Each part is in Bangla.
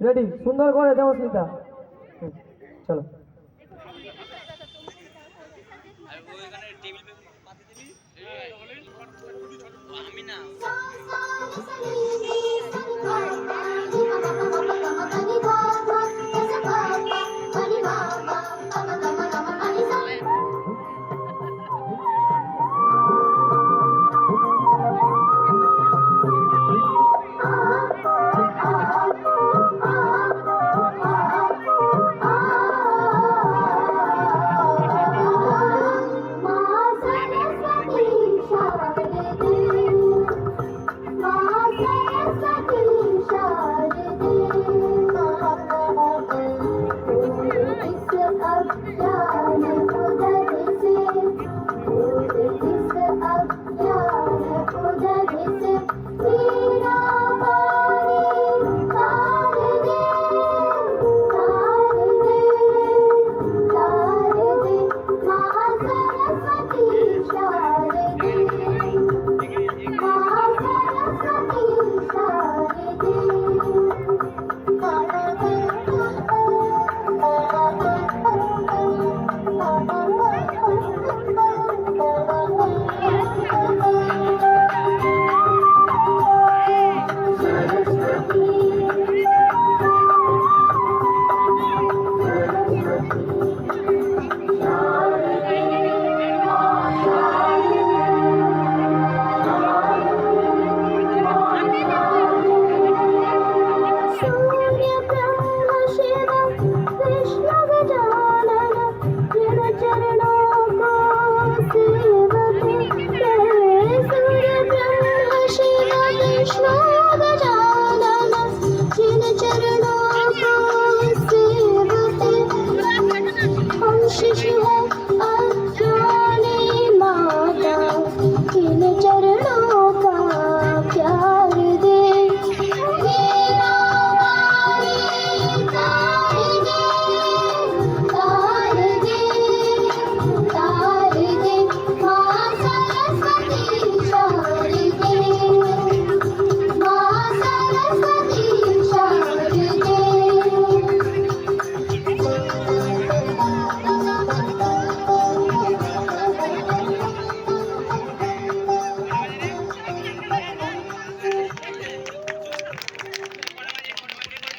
রেডি সুন্দর করে দেবস্মিতা চলো शिशु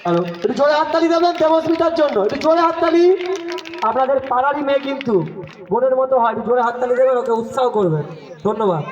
হ্যালো একটু জোরে হাততালি দেবেন দেবস্মিতার জন্য। একটু জোরে হাততালি। আপনাদের পাড়ারই মেয়ে কিন্তু বোনের মতো হয়, একটু জোরে হাততালি দেবেন, ওকে উৎসাহ করবেন। ধন্যবাদ।